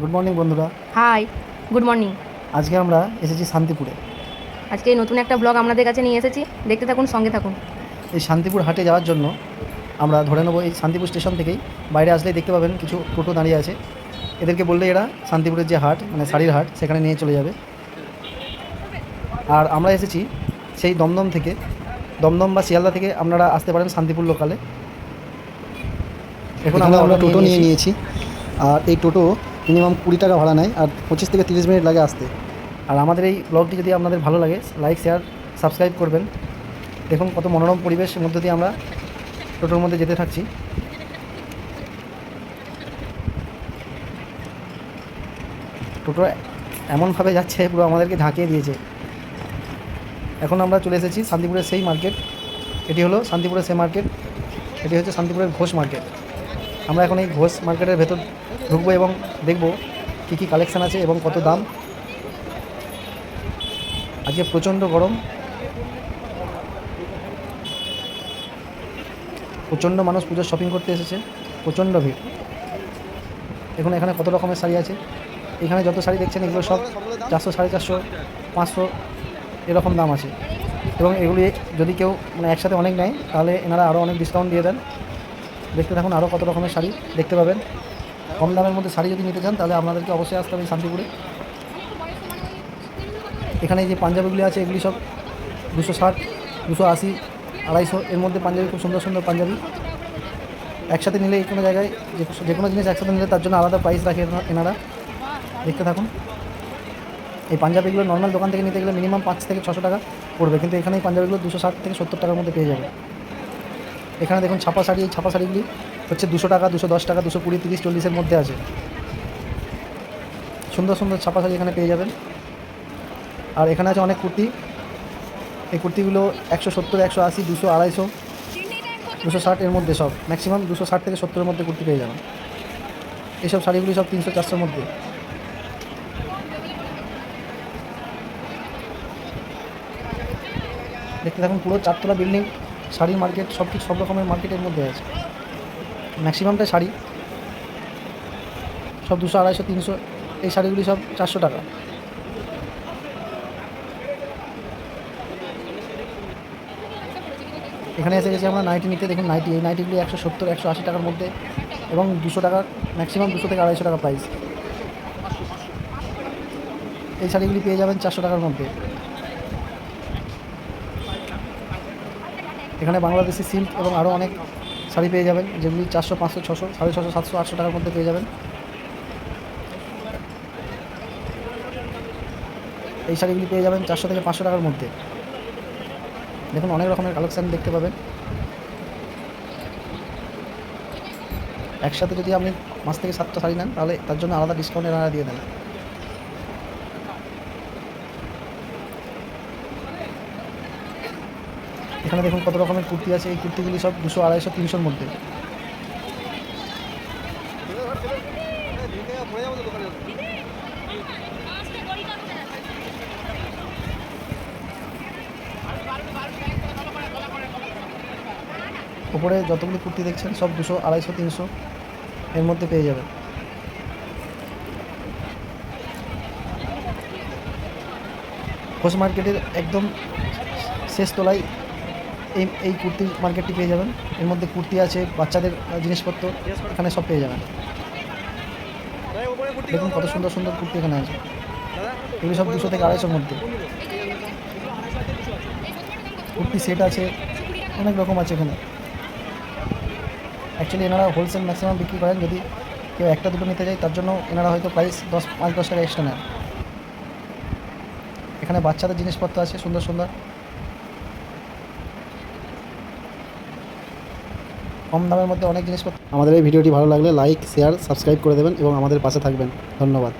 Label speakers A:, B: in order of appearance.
A: Good morning বন্ধুরা।
B: Hi good morning
A: আজকে আমরা এসেছি শান্তিপুরে।
B: আজকে নতুন একটা ব্লগ আপনাদের কাছে নিয়ে এসেছি। দেখতে থাকুন সঙ্গে থাকুন।
A: এই শান্তিপুর হাটে যাওয়ার জন্য আমরা ধরে নেব এই শান্তিপুর স্টেশন থেকেই। বাইরে আসলেই দেখতে পাবেন কিছু টোটো দাঁড়িয়ে আছে। এদেরকে বললে এরা শান্তিপুরের যে হাট মানে শাড়ির হাট সেখানে নিয়ে চলে যাবে। আর আমরা এসেছি সেই দমদম থেকে। দমদম বা শিয়ালদা থেকে আপনারা আসতে পারেন শান্তিপুর লোকালে এখন আমরা আমরা টোটো নিয়ে নিয়েছি। আর এই টোটো মিনিমাম কুড়ি টাকা ভাড়া নেয় আর পঁচিশ থেকে তিরিশ মিনিট লাগে আসতে। আর আমাদের এই ব্লগটি যদি আপনাদের ভালো লাগে লাইক শেয়ার সাবস্ক্রাইব করবেন। দেখুন কত মনোরম পরিবেশের মধ্যে দিয়ে আমরা টোটোর মধ্যে যেতে থাকছি। টোটো এমনভাবে যাচ্ছে, পুরো আমাদেরকে ঢাকিয়ে দিয়েছে। এখন আমরা চলে এসেছি শান্তিপুরের সেই মার্কেট এটি হলো শান্তিপুরের সেই মার্কেট এটি হচ্ছে শান্তিপুরের ঘোষ মার্কেট আমরা এখন এই ঘোষ মার্কেটের ভেতর ঢুকবো এবং দেখব কী কী কালেকশান আছে এবং কত দাম। আজকে প্রচণ্ড গরম। প্রচণ্ড মানুষ পুজোর শপিং করতে এসেছে। প্রচণ্ড ভিড়। এখন এখানে কত রকমের শাড়ি আছে। এখানে যত শাড়ি দেখছেন, এগুলো সব চারশো, সাড়ে চারশো, পাঁচশো এরকম দাম আছে। এবং এগুলি যদি কেউ মানে একসাথে অনেক নেয়, তাহলে এনারা আরও অনেক ডিসকাউন্ট দিয়ে দেন। দেখতে থাকুন আরও কত রকমের শাড়ি দেখতে পাবেন। কম দামের মধ্যে শাড়ি যদি নিতে চান, তাহলে আপনাদেরকে অবশ্যই আসতে হবে শান্তিপুরে। এখানে যে পাঞ্জাবিগুলি আছে, এগুলি সব দুশো ষাট, দুশো আশি, আড়াইশো, এর মধ্যে পাঞ্জাবি, খুব সুন্দর সুন্দর পাঞ্জাবি। একসাথে নিলে কোনো জায়গায় যে কোনো জিনিস একসাথে নিলে তার জন্য আলাদা প্রাইস রাখে এনা- এনারা। দেখতে থাকুন। এই পাঞ্জাবিগুলো নর্মাল দোকান থেকে নিতে গেলে মিনিমাম পাঁচ থেকে ছশো টাকা পড়বে, কিন্তু এখানে এই পাঞ্জাবিগুলো দুশো ষাট থেকে সত্তর টাকার মধ্যে পেয়ে যাবে। এখানে দেখুন ছাপা শাড়ি, এই ছাপা শাড়িগুলি হচ্ছে দুশো টাকা, দুশো দশ টাকা, দুশো কুড়ি, তিরিশ, চল্লিশের মধ্যে আছে। সুন্দর সুন্দর ছাপা শাড়ি এখানে পেয়ে যাবেন। আর এখানে আছে অনেক কুর্তি। এই কুর্তিগুলো একশো সত্তর, একশো আশি, দুশো আড়াইশো, দুশো ষাট এর মধ্যে সব। ম্যাক্সিমাম দুশো ষাট থেকে সত্তরের মধ্যে কুর্তি পেয়ে যাবেন। এইসব শাড়িগুলি সব তিনশো চারশোর মধ্যে। দেখতে থাকুন পুরো চারতলা বিল্ডিং। শাড়ির মার্কেট সব কিছু সব রকমের মার্কেটের মধ্যে আছে। ম্যাক্সিমামটা শাড়ি। সব দুশো, আড়াইশো, তিনশো, এই শাড়িগুলি সব চারশো টাকা। এখানে এসে গেছি আমরা নাইটি নিতে। দেখুন নাইটি এই নাইটিগুলি একশো সত্তর, একশো আশি টাকার মধ্যে এবং দুশো টাকা ম্যাক্সিমাম দুশো থেকে আড়াইশো টাকা প্রাইস এই শাড়িগুলি পেয়ে যাবেন চারশো টাকার মধ্যে। এখানে বাংলাদেশি সিল্ক এবং আরও অনেক শাড়ি পেয়ে যাবেন, যেগুলি চারশো, পাঁচশো, ছশো, সাড়ে ছশো, সাতশো, আটশো টাকার মধ্যে পেয়ে যাবেন। এই শাড়িগুলি পেয়ে যাবেন চারশো থেকে পাঁচশো টাকার মধ্যে। দেখুন, অনেক রকমের কালেকশান দেখতে পাবেন। একসাথে যদি আপনি পাঁচ থেকে সাতটা শাড়ি নেন, তাহলে তার জন্য আলাদা ডিসকাউন্ট এনারা দিয়ে দেন। এখানে দেখুন কত রকমের কুর্তি আছে। এই কুর্তিগুলি সব দুশো, আড়াইশো, তিনশোর মধ্যে। উপরে যতগুলি কুর্তি দেখছেন, সব দুশো, আড়াইশো, তিনশো এর মধ্যে পেয়ে যাবেন। ঘোষ মার্কেটের একদম শেষ তলায় এই এই কুর্তি মার্কেটটি পেয়ে যাবেন। এর মধ্যে কুর্তি আছে, বাচ্চাদের জিনিসপত্র, এখানে সব পেয়ে যাবেন। দেখুন কত সুন্দর সুন্দর কুর্তি এখানে আছে। এগুলো সব দুশো থেকে আড়াইশোর মধ্যে। কুর্তি সেট আছে, অনেক রকম আছে এখানে। অ্যাকচুয়ালি এনারা হোলসেল ম্যাক্সিমাম বিক্রি করেন যদি কেউ একটা দুটো নিতে যায়, তার জন্য এনারা হয়তো প্রাইস দশ, পাঁচ, দশ টাকা এক্সট্রা নেন। এখানে বাচ্চাদের জিনিসপত্র আছে, সুন্দর সুন্দর। কম দামের মধ্যে অনেক জিনিসপত্র আমাদের এই ভিডিওটি ভালো লাগলে লাইক শেয়ার সাবস্ক্রাইব করে দেবেন এবং আমাদের পাশে থাকবেন। ধন্যবাদ।